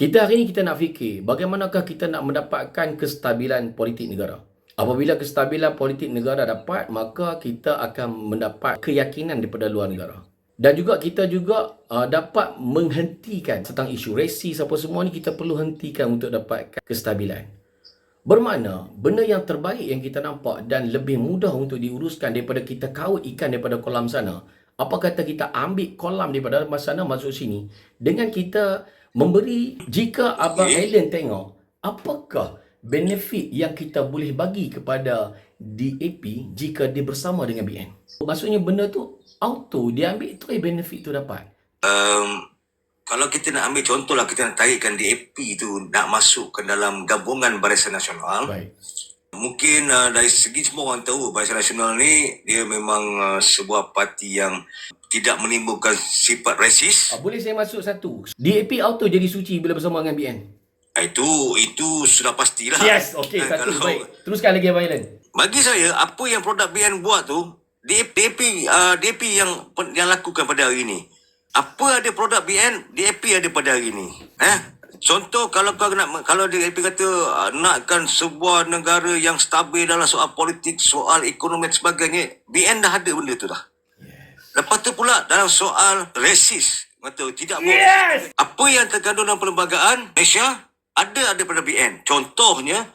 Kita hari ini kita nak fikir bagaimanakah kita nak mendapatkan kestabilan politik negara. Apabila kestabilan politik negara dapat, maka kita akan mendapat keyakinan daripada luar negara. Dan juga kita juga uh, dapat menghentikan tentang isu resis apa semua ni kita perlu hentikan untuk dapatkan kestabilan. Bermakna benda yang terbaik yang kita nampak dan lebih mudah untuk diuruskan daripada kita kaut ikan daripada kolam sana. Apa kata kita ambil kolam daripada sana masuk sini dengan kita memberi jika Abang Okey. Allen tengok apakah benefit yang kita boleh bagi kepada DAP jika dia bersama dengan BN. Maksudnya benda tu auto dia ambil tu benefit tu dapat. Um, kalau kita nak ambil contoh lah kita nak tarikkan DAP tu nak masuk ke dalam gabungan Barisan Nasional. Baik. Mungkin uh, dari segi semua orang tahu Barisan Nasional ni dia memang uh, sebuah parti yang tidak menimbulkan sifat resis. Ah, boleh saya masuk satu. DAP auto jadi suci bila bersama dengan BN. Itu itu sudah pastilah. Yes, okey satu kalau- baik. Teruskan lagi Abang Allen. Bagi saya apa yang produk BN buat tu DAP DAP, uh, DAP yang yang lakukan pada hari ini. Apa ada produk BN, DAP ada pada hari ini. Eh? Contoh kalau kau nak kalau DAP kata uh, nakkan sebuah negara yang stabil dalam soal politik, soal ekonomi dan sebagainya, BN dah ada benda tu dah. Lepas tu pula dalam soal resis, kata tidak mau Yes! apa yang terkandung dalam perlembagaan Malaysia ada ada pada BN. Contohnya,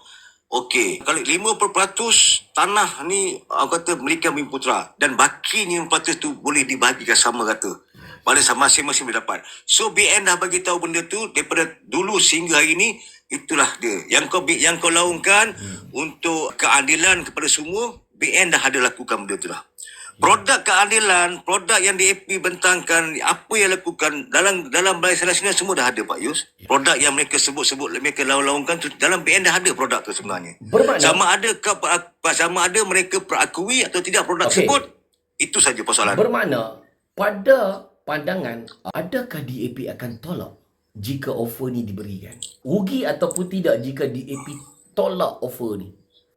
okey, kalau 50% tanah ni aku kata milik Bumi Putra dan baki ni 50% tu boleh dibahagikan sama kata. Pada sama masing-masing boleh dapat. So BN dah bagi tahu benda tu daripada dulu sehingga hari ni itulah dia. Yang kau yang kau laungkan hmm. untuk keadilan kepada semua, BN dah ada lakukan benda tu dah. Produk keadilan, produk yang DAP bentangkan, apa yang lakukan dalam dalam Barisan Nasional semua dah ada Pak Yus. Produk yang mereka sebut-sebut, mereka laung-laungkan tu dalam BN dah ada produk tu sebenarnya. Bermakna- sama ada ke sama ada mereka perakui atau tidak produk Okey. tersebut, itu saja persoalan. Bermakna pada pandangan adakah DAP akan tolak jika offer ni diberikan? Rugi ataupun tidak jika DAP tolak offer ni?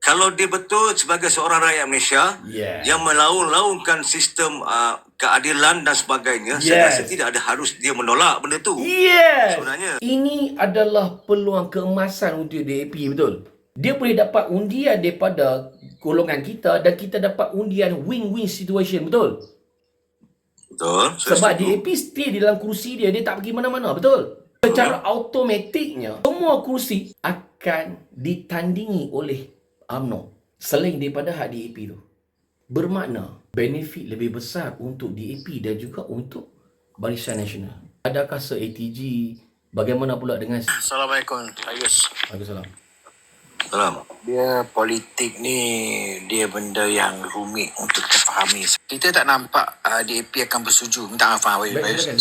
Kalau dia betul sebagai seorang rakyat Malaysia Yeah. yang melaung-laungkan sistem uh, keadilan dan sebagainya, Yes. saya rasa tidak ada harus dia menolak benda tu. Yes. Sebenarnya. Ini adalah peluang keemasan untuk DAP betul. Dia boleh dapat undian daripada golongan kita dan kita dapat undian win-win situation betul. Betul. saya Sebab setuju. DAP stay di dalam kerusi dia, dia tak pergi mana-mana, betul? Secara automatiknya, semua kursi akan ditandingi oleh UMNO selain daripada hak DAP tu. Bermakna benefit lebih besar untuk DAP dan juga untuk Barisan Nasional. Adakah se-ATG? Bagaimana pula dengan... Assalamualaikum, Ayus. Waalaikumsalam. Salam. Dia politik ni dia benda yang rumit untuk kita fahami. Kita tak nampak uh, DAP akan bersetuju. Minta maaf, Ayus. Baik, silakan.